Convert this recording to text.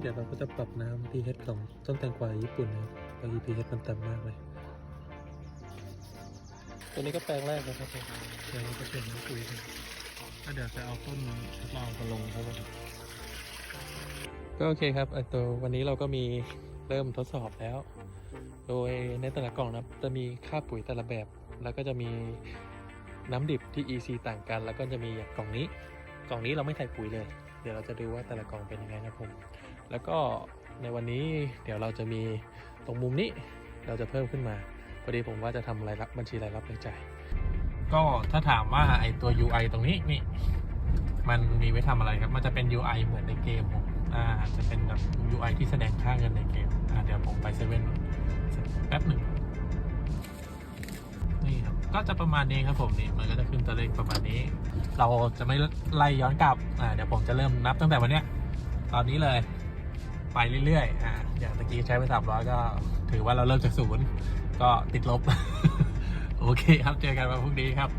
เดี๋ยวเราก็จะปรับน้ำ pH ของต้นแตงกวาญี่ปุ่นนะครับเพราะ pH มันต่ำมากเลย ตัวนี้ก็แปลงแรกนะครับผมเดี๋ยวเราจะเปลี่ยนน้ำปุ๋ยกันถ้าเดี๋ยวจะเอาต้นทดลองมาลงครับผมก็โอเคครับไอตัววันนี้เราก็มีเริ่มทดสอบแล้ว โดยในแต่ละกล่องนะครับจะมีค่าปุ๋ยแต่ละแบบ แล้วก็จะมีน้ำดิบที่ EC ต่างกัน แล้วก็จะมีอย่างกล่องนี้ กล่องนี้เราไม่ใส่ปุ๋ยเลย เดี๋ยวเราจะดูว่าแต่ละกล่องเป็นยังไงนะครับผม แล้วก็ในวันนี้เดี๋ยวเราจะมีตรงมุมนี้เราจะเพิ่มขึ้นมาพอดีผมว่าจะทำรายรับบัญชีรายรับรายจ่ายก็ถ้าถามว่าไอตัว UI ตรงนี้นี่มันมีไว้ทำอะไรครับ มันจะเป็น UI เหมือนในเกมผมอ่าจะเป็นแบบ UI ที่แสดงค่าเงินในเกมอ่าเดี๋ยวผมไปเซเว่นแป๊บหนึ่งนี่ครับก็จะประมาณนี้ครับผมนี่มันก็จะขึ้น ตัวเลขประมาณนี้ เราจะไม่ไล่ย้อนกลับอ่าเดี๋ยวผมจะเริ่มนับตั้งแต่วันเนี้ยตอนนี้เลย ไปเรื่อยๆอ่าอย่างตะกี้ใช้ไปสามร้อยก็ถือว่าเราเริ่มจากศูนย์ก็ติดลบ โอเคครับเจอกันวันพรุ่งนี้ครับ